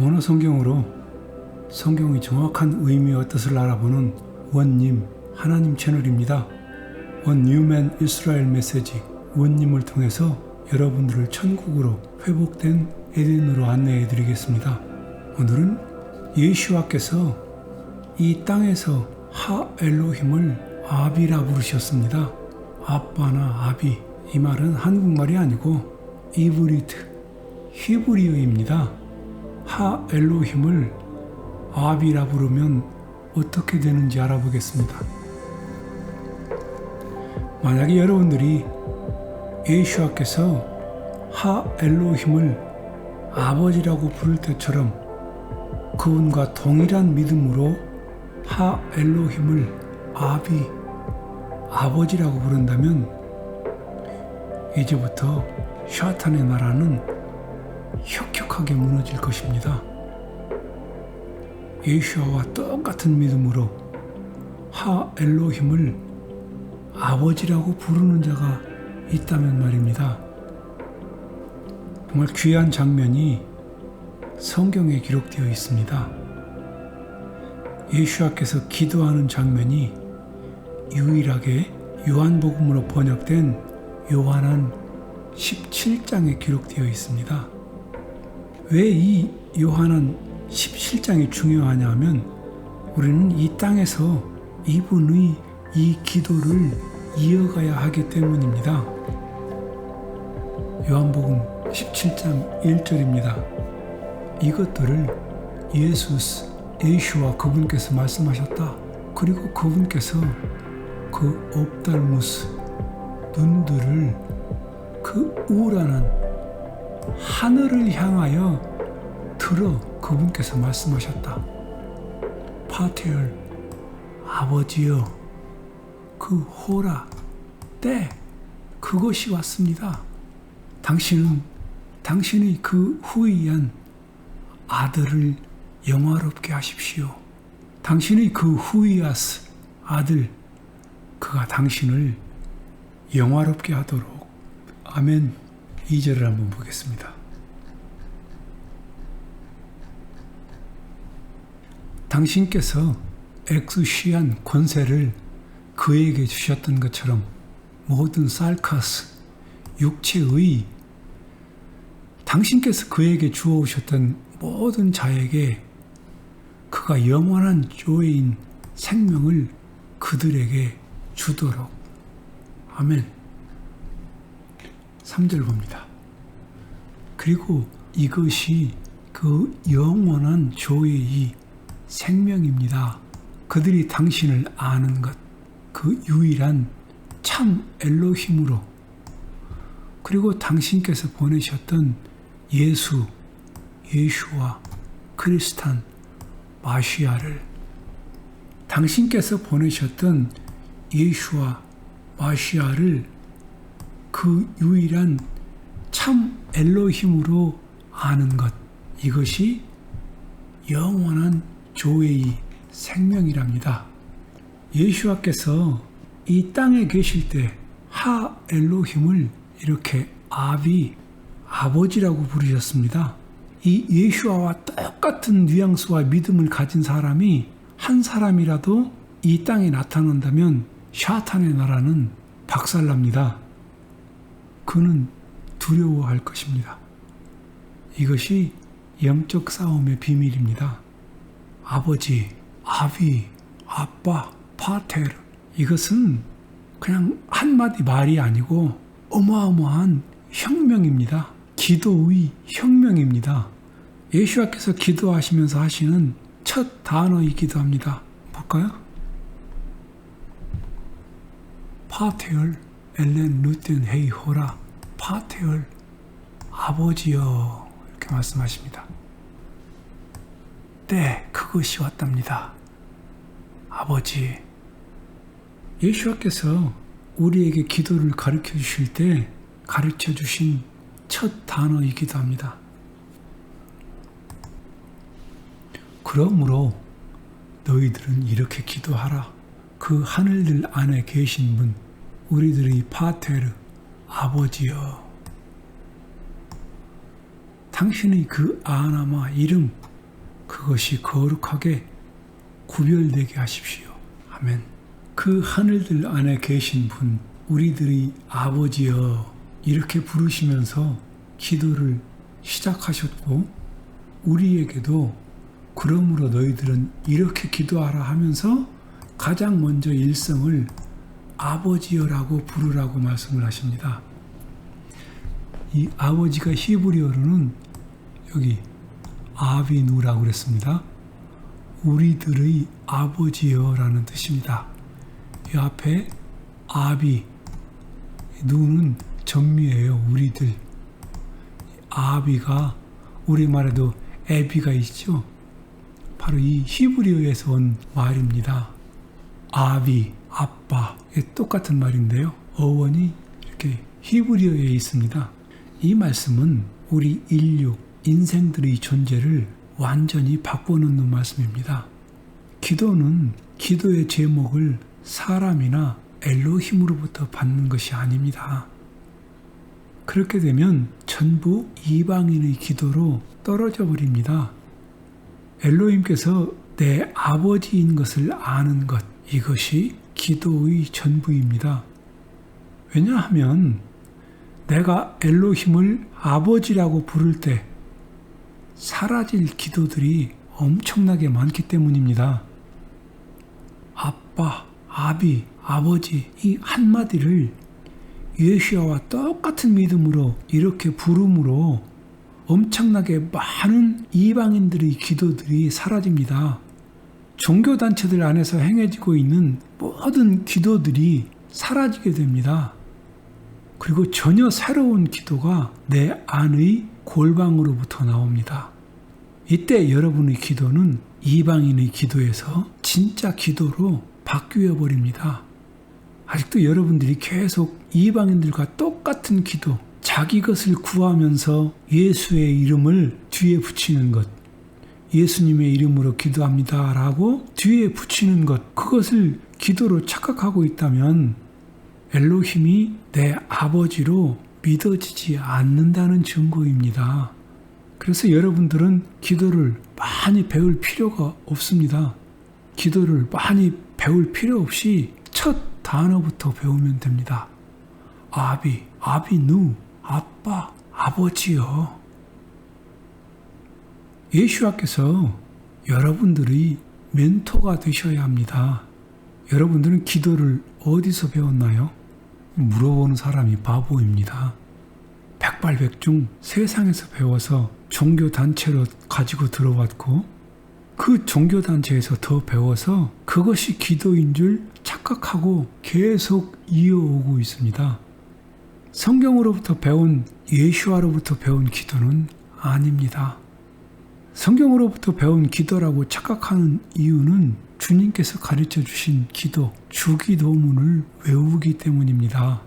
원어 성경으로 성경의 정확한 의미와 뜻을 알아보는 원님 하나님 채널입니다. 원 뉴맨 이스라엘 메시지 원님을 통해서 여러분들을 천국으로 회복된 에덴으로 안내해 드리겠습니다. 오늘은 예수와께서 이 땅에서 하 엘로힘을 아비라 부르셨습니다. 아빠나 아비 이 말은 한국말이 아니고 이브리트 히브리어입니다. 하 엘로힘을 아비라 부르면 어떻게 되는지 알아보겠습니다. 만약에 여러분들이 예수와께서 하 엘로힘을 아버지라고 부를 때처럼 그분과 동일한 믿음으로 하 엘로힘을 아비, 아버지라고 부른다면 이제부터 샤탄의 나라는 혁혁하게 무너질 것입니다. 예수와 똑같은 믿음으로 하 엘로힘을 아버지라고 부르는 자가 있다면 말입니다. 정말 귀한 장면이 성경에 기록되어 있습니다. 예수와께서 기도하는 장면이 유일하게 요한복음으로 번역된 요한한 17장에 기록되어 있습니다. 왜 이 요한한 17장이 중요하냐면 우리는 이 땅에서 이분의 이 기도를 이어가야 하기 때문입니다. 요한복음 17장 1절입니다. 이것들을 예수스, 예수와 그분께서 말씀하셨다. 그리고 그분께서 그 옵달무스 눈들을 그 우란한 하늘을 향하여 들어 그분께서 말씀하셨다. 파티얼 아버지여 그 호라 때 그것이 왔습니다. 당신은 당신의 그 후이한 아들을 영화롭게 하십시오. 당신의 그 후이아스 아들 그가 당신을 영화롭게 하도록 아멘 2절을 한번 보겠습니다. 당신께서 엑수시한 권세를 그에게 주셨던 것처럼 모든 살카스, 육체의 당신께서 그에게 주어오셨던 모든 자에게 그가 영원한 조회인 생명을 그들에게 주도록. 아멘. 3절 봅니다. 그리고 이것이 그 영원한 조회의 생명입니다. 그들이 당신을 아는 것, 그 유일한 참 엘로힘으로 그리고 당신께서 보내셨던 예수, 예수와 크리스탄, 마시아를 당신께서 보내셨던 예수와 마시아를 그 유일한 참 엘로힘으로 아는 것 이것이 영원한 조회의 생명이랍니다. 예수와께서 이 땅에 계실 때 하 엘로힘을 이렇게 아비, 아버지라고 부르셨습니다. 이 예수와와 똑같은 뉘앙스와 믿음을 가진 사람이 한 사람이라도 이 땅에 나타난다면 샤탄의 나라는 박살납니다. 그는 두려워할 것입니다. 이것이 영적 싸움의 비밀입니다. 아버지, 아비, 아빠, 파테르 이것은 그냥 한마디 말이 아니고 어마어마한 혁명입니다. 기도의 혁명입니다. 예수와께서 기도하시면서 하시는 첫 단어이기도 합니다. 볼까요? 파테얼 엘렌 루텐 헤이 호라 파테얼 아버지여 이렇게 말씀하십니다. 때 그것이 왔답니다. 아버지 예수와께서 우리에게 기도를 가르쳐 주실 때 가르쳐 주신 첫 단어이기도 합니다. 그러므로 너희들은 이렇게 기도하라. 그 하늘들 안에 계신 분, 우리들의 파테르, 아버지여. 당신의 그 아나마 이름, 그것이 거룩하게 구별되게 하십시오. 아멘. 그 하늘들 안에 계신 분, 우리들이 아버지여 이렇게 부르시면서 기도를 시작하셨고, 우리에게도 그러므로 너희들은 이렇게 기도하라 하면서 가장 먼저 일성을 아버지여라고 부르라고 말씀을 하십니다. 이 아버지가 히브리어로는 여기 아비누라고 그랬습니다. 우리들의 아버지여라는 뜻입니다. 이 앞에 아비 누는 전미예요. 우리들 아비가 우리말에도 에비가 있죠. 바로 이 히브리어에서 온 말입니다. 아비, 아빠 똑같은 말인데요. 어원이 이렇게 히브리어에 있습니다. 이 말씀은 우리 인류, 인생들의 존재를 완전히 바꿔놓는 말씀입니다. 기도는 기도의 제목을 사람이나 엘로힘으로부터 받는 것이 아닙니다. 그렇게 되면 전부 이방인의 기도로 떨어져 버립니다. 엘로힘께서 내 아버지인 것을 아는 것, 이것이 기도의 전부입니다. 왜냐하면 내가 엘로힘을 아버지라고 부를 때 사라질 기도들이 엄청나게 많기 때문입니다. 아빠, 아비, 아버지 이 한마디를 예수와 똑같은 믿음으로 이렇게 부름으로 엄청나게 많은 이방인들의 기도들이 사라집니다. 종교단체들 안에서 행해지고 있는 모든 기도들이 사라지게 됩니다. 그리고 전혀 새로운 기도가 내 안의 골방으로부터 나옵니다. 이때 여러분의 기도는 이방인의 기도에서 진짜 기도로 바뀌어 버립니다. 아직도 여러분들이 계속 이방인들과 똑같은 기도, 자기 것을 구하면서 예수의 이름을 뒤에 붙이는 것, 예수님의 이름으로 기도합니다. 라고 뒤에 붙이는 것, 그것을 기도로 착각하고 있다면 엘로힘이 내 아버지로 믿어지지 않는다는 증거입니다. 그래서 여러분들은 기도를 많이 배울 필요가 없습니다. 기도를 많이 배울 필요 없이 첫 단어부터 배우면 됩니다. 아비, 아비누, 아빠, 아버지요. 예수와께서 여러분들이 멘토가 되셔야 합니다. 여러분들은 기도를 어디서 배웠나요? 물어보는 사람이 바보입니다. 백발백중 세상에서 배워서 종교단체로 가지고 들어왔고 그 종교단체에서 더 배워서 그것이 기도인 줄 착각하고 계속 이어오고 있습니다. 성경으로부터 배운 예수와로부터 배운 기도는 아닙니다. 성경으로부터 배운 기도라고 착각하는 이유는 주님께서 가르쳐 주신 기도, 주기도문을 외우기 때문입니다.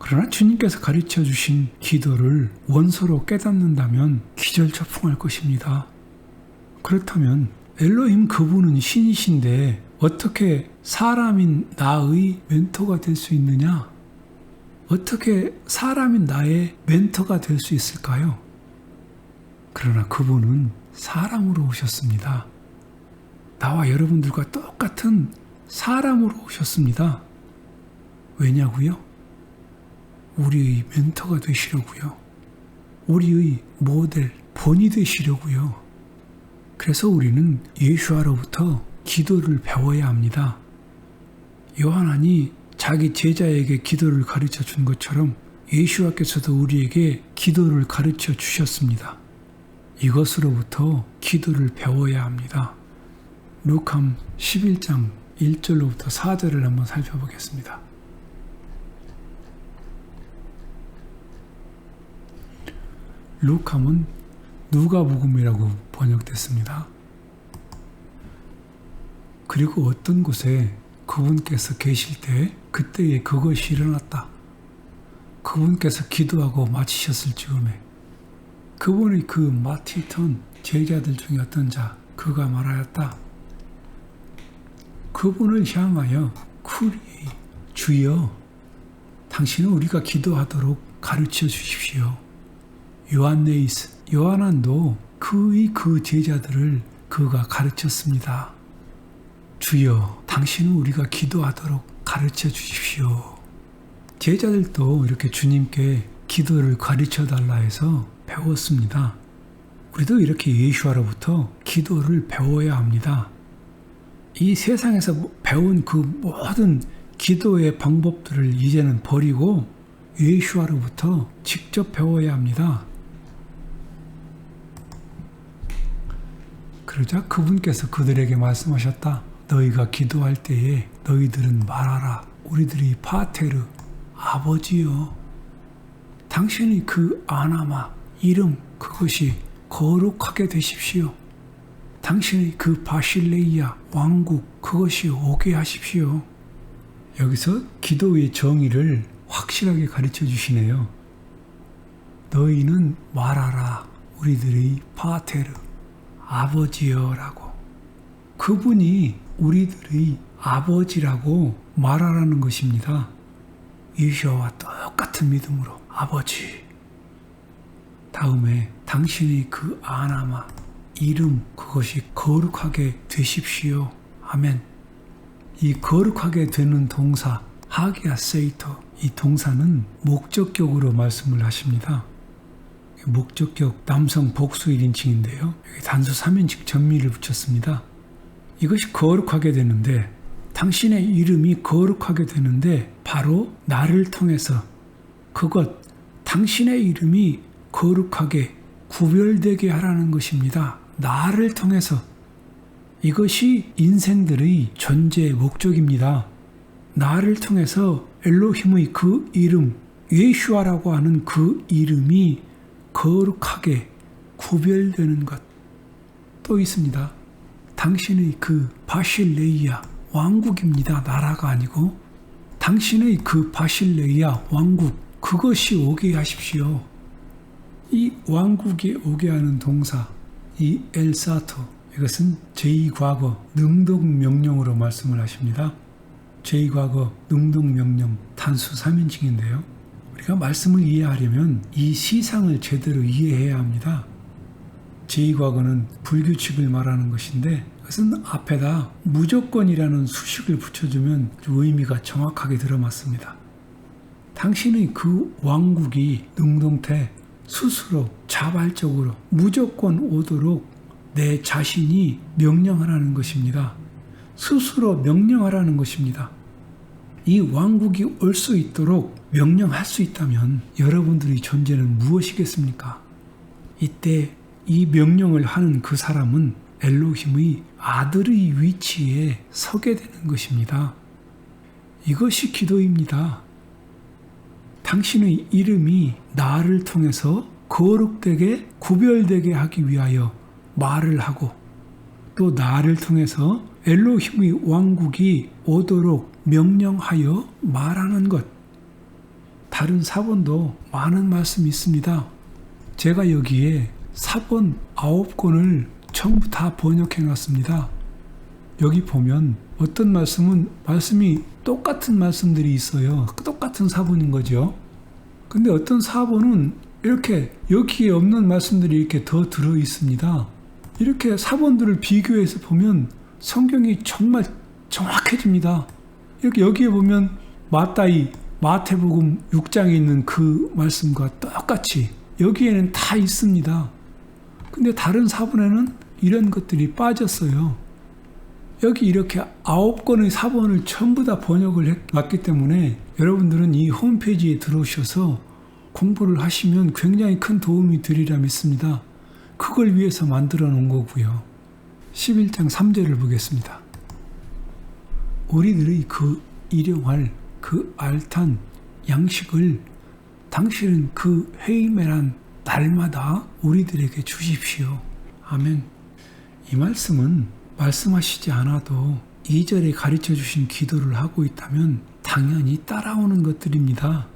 그러나 주님께서 가르쳐 주신 기도를 원서로 깨닫는다면 기절초풍할 것입니다. 그렇다면 엘로힘 그분은 신이신데 어떻게 사람인 나의 멘토가 될 수 있느냐? 어떻게 사람인 나의 멘토가 될 수 있을까요? 그러나 그분은 사람으로 오셨습니다. 나와 여러분들과 똑같은 사람으로 오셨습니다. 왜냐고요? 우리의 멘토가 되시려고요. 우리의 모델, 본이 되시려고요. 그래서 우리는 예수와로부터 기도를 배워야 합니다. 요한이 자기 제자에게 기도를 가르쳐 준 것처럼 예수와께서도 우리에게 기도를 가르쳐 주셨습니다. 이것으로부터 기도를 배워야 합니다. 루캄 11장 1절로부터 4절을 한번 살펴보겠습니다. 루캄은 누가복음이라고 번역됐습니다. 그리고 어떤 곳에 그분께서 계실 때 그때에 그것이 일어났다. 그분께서 기도하고 마치셨을 즈음에 그분의 그 마티턴 제자들 중에 어떤 자 그가 말하였다. 그분을 향하여 쿠리 주여 당신은 우리가 기도하도록 가르쳐 주십시오. 요한네이스 요한안도 그의 그 제자들을 그가 가르쳤습니다. 주여 당신은 우리가 기도하도록 가르쳐 주십시오. 제자들도 이렇게 주님께 기도를 가르쳐 달라 해서 배웠습니다. 우리도 이렇게 예수와로부터 기도를 배워야 합니다. 이 세상에서 배운 그 모든 기도의 방법들을 이제는 버리고 예수와로부터 직접 배워야 합니다. 그러자 그분께서 그들에게 말씀하셨다. 너희가 기도할 때에 너희들은 말하라. 우리들이 파테르 아버지요. 당신이 그 아나마 이름 그것이 거룩하게 되십시오. 당신의 그 바실레이아 왕국 그것이 오게 하십시오. 여기서 기도의 정의를 확실하게 가르쳐 주시네요. 너희는 말하라 우리들의 파테르 아버지여라고 그분이 우리들의 아버지라고 말하라는 것입니다. 이셔와 똑같은 믿음으로 아버지 다음에 당신의 그 아나마 이름 그것이 거룩하게 되십시오. 아멘. 이 거룩하게 되는 동사 하기야 세이터 이 동사는 목적격으로 말씀을 하십니다. 목적격 남성 복수 1인칭인데요. 여기 단수 3인칭 전미를 붙였습니다. 이것이 거룩하게 되는데 당신의 이름이 거룩하게 되는데 바로 나를 통해서 그것 당신의 이름이 거룩하게 구별되게 하라는 것입니다. 나를 통해서 이것이 인생들의 존재의 목적입니다. 나를 통해서 엘로힘의 그 이름, 예슈아라고 하는 그 이름이 거룩하게 구별되는 것 또 있습니다. 당신의 그 바실레이아 왕국입니다. 나라가 아니고 당신의 그 바실레이아 왕국 그것이 오게 하십시오. 이 왕국이 오게 하는 동사 이 엘사토 이것은 제2과거 능동명령으로 말씀을 하십니다. 제2과거 능동명령 단수 3인칭인데요. 우리가 말씀을 이해하려면 이 시상을 제대로 이해해야 합니다. 제2과거는 불규칙을 말하는 것인데 그것은 앞에다 무조건이라는 수식을 붙여주면 의미가 정확하게 들어맞습니다. 당신의 그 왕국이 능동태 스스로 자발적으로 무조건 오도록 내 자신이 명령하라는 것입니다. 스스로 명령하라는 것입니다. 이 왕국이 올 수 있도록 명령할 수 있다면 여러분들의 존재는 무엇이겠습니까? 이때 이 명령을 하는 그 사람은 엘로힘의 아들의 위치에 서게 되는 것입니다. 이것이 기도입니다. 당신의 이름이 나를 통해서 거룩되게 구별되게 하기 위하여 말을 하고 또 나를 통해서 엘로힘의 왕국이 오도록 명령하여 말하는 것. 다른 사본도 많은 말씀이 있습니다. 제가 여기에 사본 아홉 권을 전부 다 번역해 놨습니다. 여기 보면 어떤 말씀은 말씀이 똑같은 말씀들이 있어요. 똑같은 사본인 거죠. 근데 어떤 사본은 이렇게 여기에 없는 말씀들이 이렇게 더 들어 있습니다. 이렇게 사본들을 비교해서 보면 성경이 정말 정확해집니다. 이렇게 여기에 보면 마따이 마태복음 6장에 있는 그 말씀과 똑같이 여기에는 다 있습니다. 근데 다른 사본에는 이런 것들이 빠졌어요. 여기 이렇게 아홉 권의 사본을 전부 다 번역을 해놨기 때문에 여러분들은 이 홈페이지에 들어오셔서 공부를 하시면 굉장히 큰 도움이 되리라 믿습니다. 그걸 위해서 만들어 놓은 거고요. 11장 3절을 보겠습니다. 우리들의 그 일용할 그 알탄 양식을 당신은 그 헤이메란 날마다 우리들에게 주십시오. 아멘. 이 말씀은 말씀하시지 않아도 2절에 가르쳐 주신 기도를 하고 있다면 당연히 따라오는 것들입니다.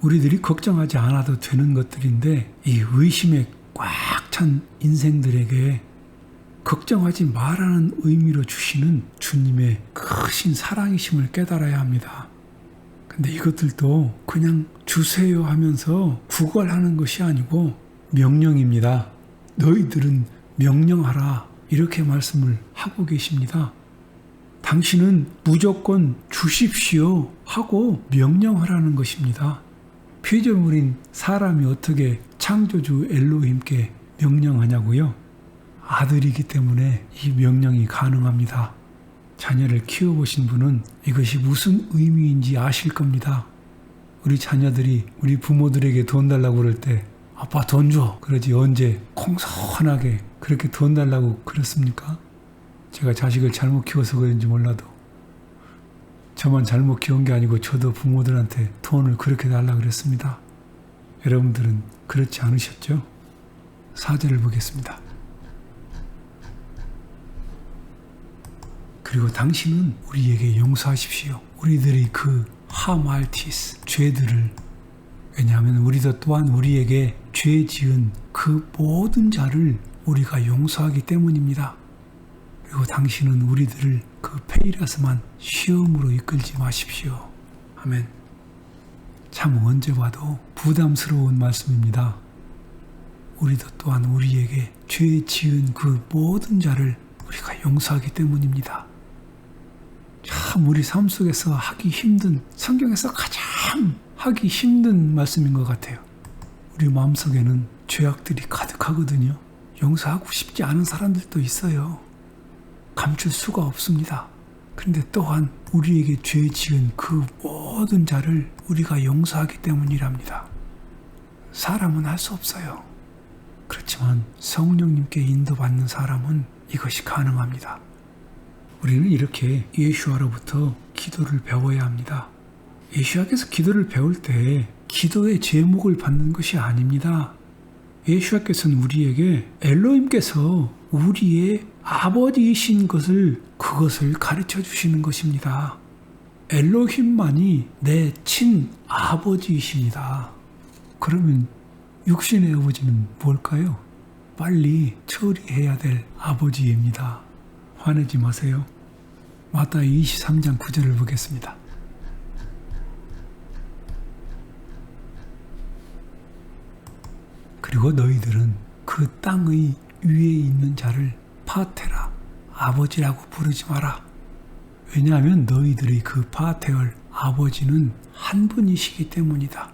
우리들이 걱정하지 않아도 되는 것들인데 이 의심에 꽉 찬 인생들에게 걱정하지 말라는 의미로 주시는 주님의 크신 사랑이심을 깨달아야 합니다. 근데 이것들도 그냥 주세요 하면서 구걸하는 것이 아니고 명령입니다. 너희들은 명령하라. 이렇게 말씀을 하고 계십니다. 당신은 무조건 주십시오 하고 명령하라는 것입니다. 피조물인 사람이 어떻게 창조주 엘로힘께 명령하냐고요? 아들이기 때문에 이 명령이 가능합니다. 자녀를 키워보신 분은 이것이 무슨 의미인지 아실 겁니다. 우리 자녀들이 우리 부모들에게 돈 달라고 그럴 때 아빠 돈 줘. 그러지 언제 공손하게 그렇게 돈 달라고 그랬습니까? 제가 자식을 잘못 키워서 그런지 몰라도 저만 잘못 키운 게 아니고 저도 부모들한테 돈을 그렇게 달라 그랬습니다. 여러분들은 그렇지 않으셨죠? 사제를 보겠습니다. 그리고 당신은 우리에게 용서하십시오. 우리들의 그 하말티스 죄들을 왜냐하면 우리도 또한 우리에게 죄 지은 그 모든 자를 우리가 용서하기 때문입니다. 그리고 당신은 우리들을 그 페이라스만 시험으로 이끌지 마십시오. 아멘. 참 언제 봐도 부담스러운 말씀입니다. 우리도 또한 우리에게 죄 지은 그 모든 자를 우리가 용서하기 때문입니다. 참 우리 삶 속에서 하기 힘든 성경에서 가장 하기 힘든 말씀인 것 같아요. 우리 마음속에는 죄악들이 가득하거든요. 용서하고 싶지 않은 사람들도 있어요. 감출 수가 없습니다. 그런데 또한 우리에게 죄 지은 그 모든 자를 우리가 용서하기 때문이랍니다. 사람은 할 수 없어요. 그렇지만 성령님께 인도받는 사람은 이것이 가능합니다. 우리는 이렇게 예수아로부터 기도를 배워야 합니다. 예수아께서 기도를 배울 때 기도의 제목을 받는 것이 아닙니다. 예수아께서는 우리에게 엘로임께서 우리의 아버지이신 것을 그것을 가르쳐 주시는 것입니다. 엘로힘만이 내 친 아버지이십니다. 그러면 육신의 아버지는 뭘까요? 빨리 처리해야 될 아버지입니다. 화내지 마세요. 마따이 23장 9절을 보겠습니다. 그리고 너희들은 그 땅의 위에 있는 자를 파테라 아버지라고 부르지 마라. 왜냐하면 너희들의 그 파테얼 아버지는 한 분이시기 때문이다.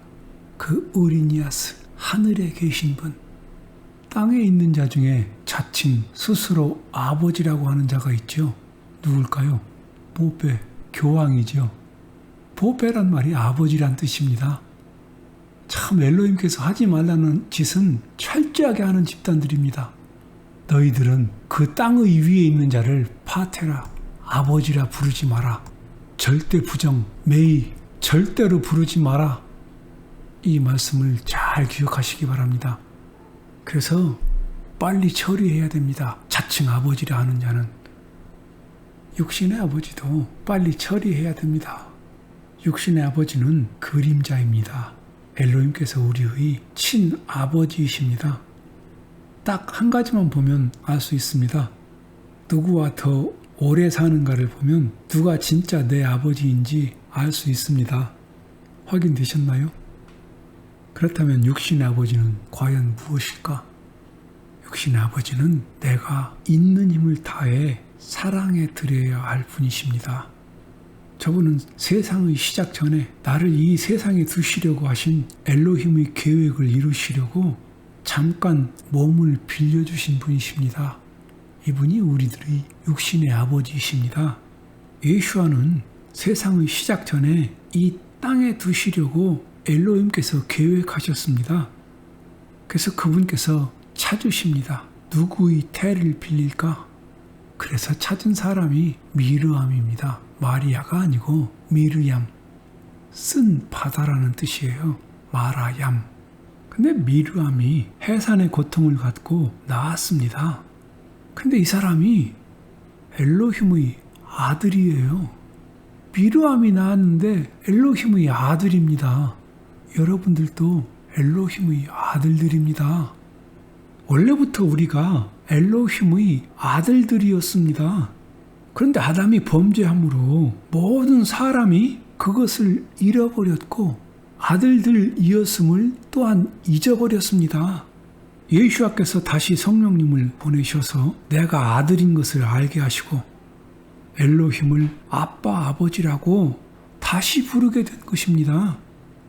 그 우리니아스 하늘에 계신 분. 땅에 있는 자 중에 자칭 스스로 아버지라고 하는 자가 있죠. 누굴까요? 보배, 교황이죠. 보배란 말이 아버지란 뜻입니다. 참 엘로힘께서 하지 말라는 짓은 철저하게 하는 집단들입니다. 너희들은 그 땅의 위에 있는 자를 파테라, 아버지라 부르지 마라. 절대 부정, 매이, 절대로 부르지 마라. 이 말씀을 잘 기억하시기 바랍니다. 그래서 빨리 처리해야 됩니다. 자칭 아버지라 하는 자는. 육신의 아버지도 빨리 처리해야 됩니다. 육신의 아버지는 그림자입니다. 엘로힘께서 우리의 친아버지이십니다. 딱 한 가지만 보면 알 수 있습니다. 누구와 더 오래 사는가를 보면 누가 진짜 내 아버지인지 알 수 있습니다. 확인되셨나요? 그렇다면 육신의 아버지는 과연 무엇일까? 육신의 아버지는 내가 있는 힘을 다해 사랑해 드려야 할 분이십니다. 저분은 세상의 시작 전에 나를 이 세상에 두시려고 하신 엘로힘의 계획을 이루시려고 잠깐 몸을 빌려주신 분이십니다. 이분이 우리들의 육신의 아버지이십니다. 예수와는 세상의 시작 전에 이 땅에 두시려고 엘로힘께서 계획하셨습니다. 그래서 그분께서 찾으십니다. 누구의 태를 빌릴까? 그래서 찾은 사람이 미르암입니다. 마리아가 아니고 미르얌. 쓴 바다라는 뜻이에요. 마라얌. 근데 미르암이 해산의 고통을 갖고 나왔습니다. 근데 이 사람이 엘로힘의 아들이에요. 미르암이 나왔는데 엘로힘의 아들입니다. 여러분들도 엘로힘의 아들들입니다. 원래부터 우리가 엘로힘의 아들들이었습니다. 그런데 아담이 범죄함으로 모든 사람이 그것을 잃어버렸고 아들들 이었음을 또한 잊어버렸습니다. 예수와께서 다시 성령님을 보내셔서 내가 아들인 것을 알게 하시고 엘로힘을 아빠 아버지라고 다시 부르게 된 것입니다.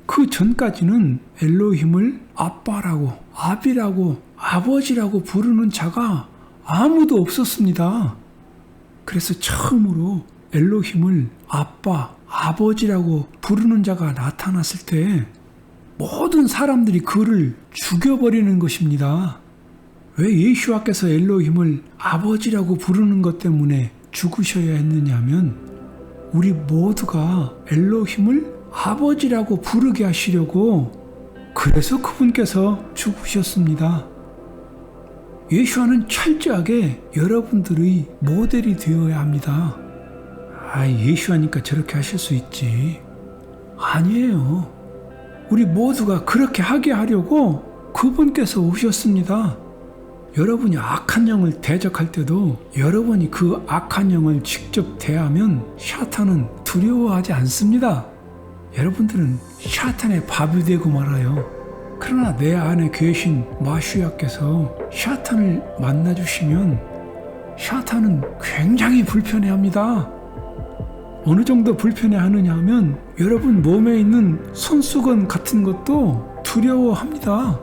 그 전까지는 엘로힘을 아빠라고 아비라고 아버지라고 부르는 자가 아무도 없었습니다. 그래서 처음으로 엘로힘을 아빠, 아버지라고 부르는 자가 나타났을 때 모든 사람들이 그를 죽여버리는 것입니다. 왜 예수와께서 엘로힘을 아버지라고 부르는 것 때문에 죽으셔야 했느냐면 우리 모두가 엘로힘을 아버지라고 부르게 하시려고 그래서 그분께서 죽으셨습니다. 예수와는 철저하게 여러분들의 모델이 되어야 합니다. 아, 예수하니까 저렇게 하실 수 있지. 아니에요. 우리 모두가 그렇게 하게 하려고 그분께서 오셨습니다. 여러분이 악한 영을 대적할 때도 여러분이 그 악한 영을 직접 대하면 샤탄은 두려워하지 않습니다. 여러분들은 샤탄의 밥이 되고 말아요. 그러나 내 안에 계신 마슈야께서 샤탄을 만나주시면 샤탄은 굉장히 불편해합니다. 어느 정도 불편해하느냐 하면 여러분 몸에 있는 손수건 같은 것도 두려워합니다.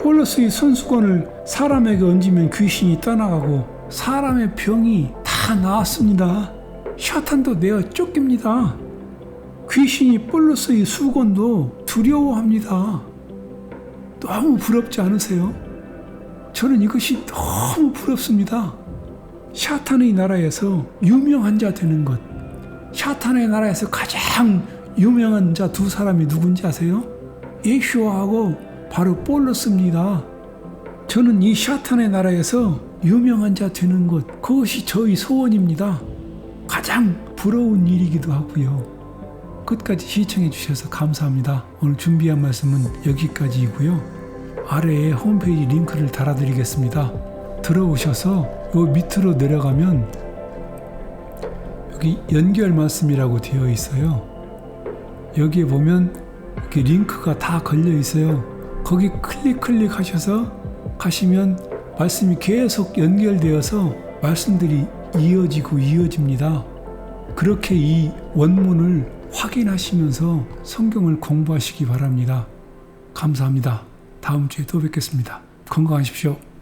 폴로스의 손수건을 사람에게 얹으면 귀신이 떠나가고 사람의 병이 다 나았습니다. 샤탄도 내어 쫓깁니다. 귀신이 폴로스의 수건도 두려워합니다. 너무 부럽지 않으세요? 저는 이것이 너무 부럽습니다. 샤탄의 나라에서 유명한 자 되는 것. 샤탄의 나라에서 가장 유명한 자 두 사람이 누군지 아세요? 예슈아하고 바로 볼로스입니다. 저는 이 샤탄의 나라에서 유명한 자 되는 것, 그것이 저희 소원입니다. 가장 부러운 일이기도 하고요. 끝까지 시청해 주셔서 감사합니다. 오늘 준비한 말씀은 여기까지이고요. 아래에 홈페이지 링크를 달아드리겠습니다. 들어오셔서 요 밑으로 내려가면 여기 연결 말씀이라고 되어 있어요. 여기에 보면 이렇게 링크가 다 걸려 있어요. 거기 클릭 클릭하셔서 가시면 말씀이 계속 연결되어서 말씀들이 이어지고 이어집니다. 그렇게 이 원문을 확인하시면서 성경을 공부하시기 바랍니다. 감사합니다. 다음 주에 또 뵙겠습니다. 건강하십시오.